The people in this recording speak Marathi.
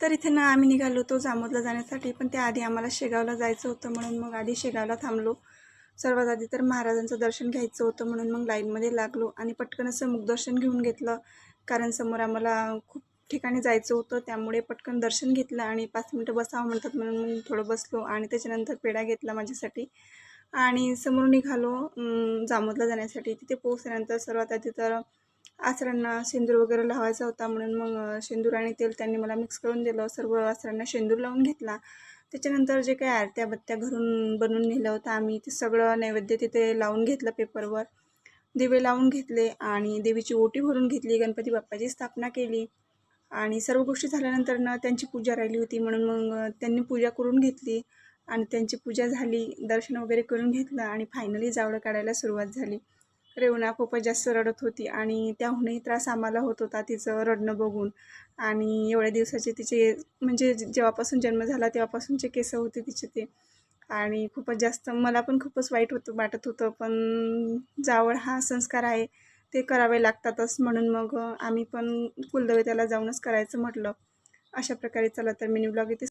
तर इथे ना आम्ही निघालो होतो जामोदला जाण्यासाठी पण त्याआधी आम्हाला शेगावला जायचं होतं म्हणून मग आधी शेगावला थांबलो. सर्वात आधी तर महाराजांचं दर्शन घ्यायचं होतं म्हणून मग लाईनमध्ये लागलो आणि पटकन असं मुखदर्शन घेऊन घेतलं कारण समोर आम्हाला खूप ठिकाणी जायचं होतं त्यामुळे पटकन दर्शन घेतलं आणि पाच मिनटं बसावं म्हणतात म्हणून मग थोडं बसलो आणि त्याच्यानंतर पेढा घेतला माझ्यासाठी. आणि समोर निघालो जामोदला जाण्यासाठी. तिथे पोहोचल्यानंतर सर्वात आधी तर आसरांना शेंदूर वगैरे लावायचा होता म्हणून मग शेंदूर आणि तेल त्यांनी मला मिक्स करून दिलं. सर्व आसरांना शेंदूर लावून घेतला. त्याच्यानंतर जे काही आरत्या बत्त्या घरून बनवून नेलं होतं आम्ही ते सगळं नैवेद्य तिथे लावून घेतलं पेपरवर. दिवे लावून घेतले आणि देवीची ओटी भरून घेतली गणपती बाप्पाची स्थापना केली. आणि सर्व गोष्टी झाल्यानंतर ना त्यांची पूजा राहिली होती म्हणून मग त्यांनी पूजा करून घेतली. आणि त्यांची पूजा झाली दर्शन वगैरे करून घेतलं आणि फायनली जावळं काढायला सुरुवात झाली. रेवणा खूपच जास्त रडत होती आणि त्याहूनही त्रास आम्हाला होत होता तिचं रडणं बघून. आणि एवढ्या दिवसाचे तिचे म्हणजे जेव्हापासून जन्म झाला तेव्हापासूनचे केस होते तिचे ते. आणि खूपच जास्त मला पण खूपच वाईट होतं वाटत होतं पण जावळ हा संस्कार आहे ते करावे लागतातच. म्हणून मग आम्ही पण कुलदेवत्याला जाऊनच करायचं म्हटलं. अशा प्रकारे चला तर मिनी ब्लॉग इथे